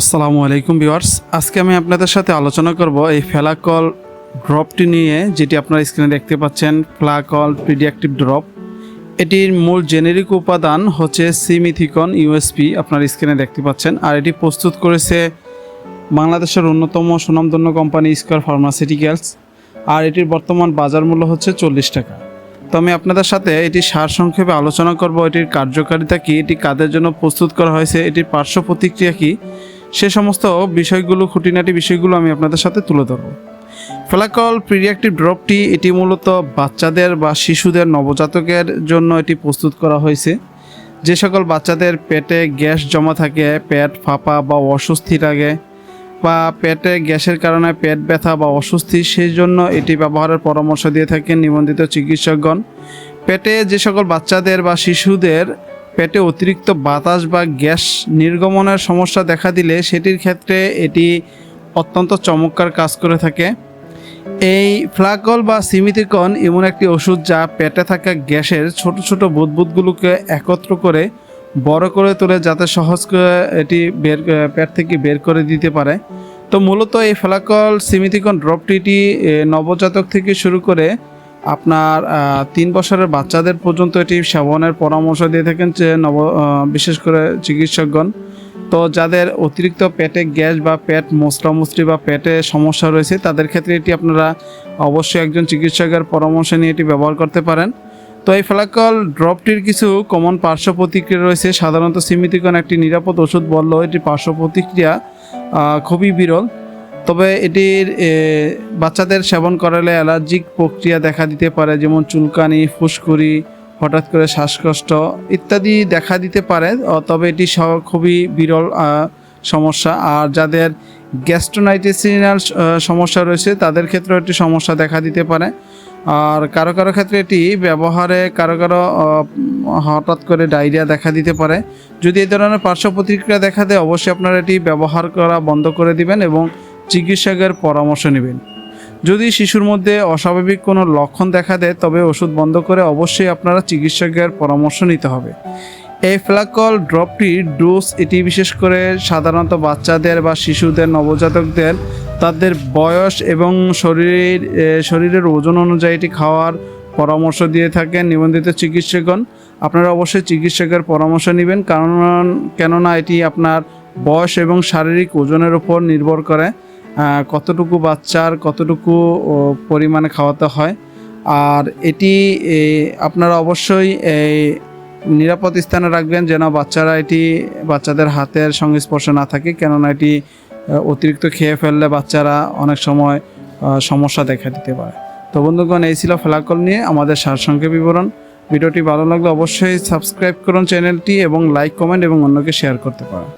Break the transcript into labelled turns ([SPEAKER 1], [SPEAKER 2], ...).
[SPEAKER 1] আসসালামু আলাইকুম ভিউয়ার্স। আজকে আমি আপনাদের সাথে আলোচনা করব এই ফেলাকল ড্রপটি নিয়ে, যেটি আপনারা স্ক্রিনে দেখতে পাচ্ছেন ফ্লাকল পিডিয়াক্টিভ ড্রপ। এটির মূল জেনেরিক উপাদান হচ্ছে সিমিথিকন ইউএসপি, আপনার স্ক্রিনে দেখতে পাচ্ছেন। আর এটি প্রস্তুত করেছে বাংলাদেশের অন্যতম সুনামধন্য কোম্পানি স্কোয়ার ফার্মাসিউটিক্যালস। আর এটির বর্তমান বাজার মূল্য হচ্ছে চল্লিশ টাকা। তো আমি আপনাদের সাথে এটি সার সংক্ষেপে আলোচনা করব। এটির কার্যকারিতা কী? এটি কাদের জন্য প্রস্তুত করা হয়েছে? এটির পার্শ্ব প্রতিক্রিয়া কী? সে সমস্ত বিষয়গুলো, খুঁটিনাটি বিষয়গুলো আমি আপনাদের সাথে তুলে ধরব। ফেলাকল প্রিরিয়াক্টিভ ড্রপটি এটি মূলত বাচ্চাদের বা শিশুদের নবজাতকের জন্য এটি প্রস্তুত করা হয়েছে। যে সকল বাচ্চাদের পেটে গ্যাস জমা থাকে, পেট ফাঁপা বা অস্বস্তি লাগে বা পেটে গ্যাসের কারণে পেট ব্যথা বা অস্বস্তি সেই জন্য এটি ব্যবহারের পরামর্শ দিয়ে থাকেন নিবন্ধিত চিকিৎসকগণ। পেটে যে সকল বাচ্চাদের বা শিশুদের পেটে অতিরিক্ত বাতাস বা গ্যাস নির্গমনের সমস্যা দেখা দিলে সেটির ক্ষেত্রে এটি অত্যন্ত চমৎকার কাজ করে থাকে। এই ফ্লাকল বা সিমিতিকন এমন একটি ওষুধ যা পেটে থাকা গ্যাসের ছোট ছোট বুদবুদগুলোকে একত্র করে বড় করে তোলে যাতে সহজ করে এটি বের পেট থেকে বের করে দিতে পারে। তো মূলত এই ফ্লাকল সিমিতিকন ড্রপটিটি নবজাতক থেকে শুরু করে আপনার তিন বছরের বাচ্চাদের পর্যন্ত এটি সেবনের পরামর্শ দিয়ে থাকেন যে নব বিশেষ করে চিকিৎসকগণ। তো যাদের অতিরিক্ত পেটে গ্যাস বা পেট মোচড়ামুচড়ি বা পেটে সমস্যা রয়েছে, তাদের ক্ষেত্রে এটি আপনারা অবশ্যই একজন চিকিৎসকের পরামর্শ নিয়ে এটি ব্যবহার করতে পারেন। তো এই ফলাকল ড্রপটির কিছু কমন পার্শ্ব প্রতিক্রিয়া রয়েছে। সাধারণত সিমিতিকন একটি নিরাপদ ওষুধ বললেও এটি পার্শ্ব প্রতিক্রিয়া খুবই বিরল। তবে এটির বাচ্চাদের সেবন করালে অ্যালার্জিক প্রক্রিয়া দেখা দিতে পারে, যেমন চুলকানি, ফুসকুড়ি, হঠাৎ করে শ্বাসকষ্ট ইত্যাদি দেখা দিতে পারে। তবে এটি খুবই বিরল সমস্যা। আর যাদের গ্যাস্ট্রোনাইটিসিনাল সমস্যা রয়েছে, তাদের ক্ষেত্রেও একটি সমস্যা দেখা দিতে পারে। আর কারও কারও ক্ষেত্রে এটি ব্যবহারে কারও কারও হঠাৎ করে ডায়রিয়া দেখা দিতে পারে। যদি এই ধরনের পার্শ্ব প্রতিক্রিয়া দেখা দেয়, অবশ্যই আপনারা এটি ব্যবহার করা বন্ধ করে দিবেন এবং চিকিৎসকের পরামর্শ নেবেন। যদি শিশুর মধ্যে অস্বাভাবিক কোনো লক্ষণ দেখা দেয়, তবে ওষুধ বন্ধ করে অবশ্যই আপনারা চিকিৎসকের পরামর্শ নিতে হবে। এই ফ্লাকল ড্রপটির ডোজ এটি বিশেষ করে সাধারণত বাচ্চাদের বা শিশুদের, নবজাতকদের, তাদের বয়স এবং শরীরের শরীরের ওজন অনুযায়ী এটি খাওয়ার পরামর্শ দিয়ে থাকেন নিবন্ধিত চিকিৎসকগণ। আপনারা অবশ্যই চিকিৎসকের পরামর্শ নেবেন, কারণ, কেননা এটি আপনার বয়স এবং শারীরিক ওজনের উপর নির্ভর করে। কতটুকু বাচ্চার কতটুকু পরিমাণে খাওয়াতে হয়। আর এটি আপনারা অবশ্যই নিরাপদ স্থানে রাখবেন যেন বাচ্চারা এটি বাচ্চাদের হাতের সংস্পর্শে না থাকে, কেননা এটি অতিরিক্ত খেয়ে ফেললে বাচ্চারা অনেক সময় সমস্যা দেখা দিতে পারে। তো বন্ধুগণ, এই ছিল ফেলাকল নিয়ে আমাদের সারসংক্ষেপ বিবরণ। ভিডিওটি ভালো লাগলে অবশ্যই সাবস্ক্রাইব করুন চ্যানেলটি এবং লাইক, কমেন্ট এবং অন্যকে শেয়ার করতে পারেন।